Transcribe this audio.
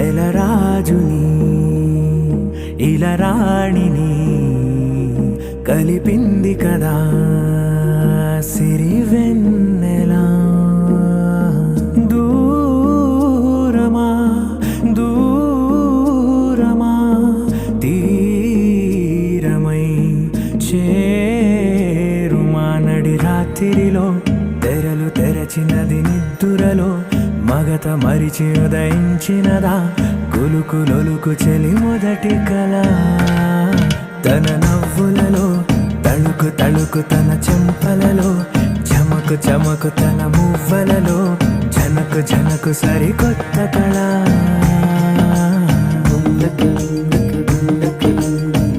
నెలరాజుని ఇలరాణిని కలిపింది కదా సిరివెన్నెలా. దూరమా దూరమా తీరమై చేరుమా నడి రాత్రిలో తెరలు తెరచినది నిద్దుర మగత మరిచి ఉదయించినదా? కులుకులొలుకు చెలి మొదటి కళ. తన నవ్వులలో తళుకు తళుకు తన చెంపలలో చమకు చమకు తన మువ్వలలో జనకు జనకు సరికొత్త కళ.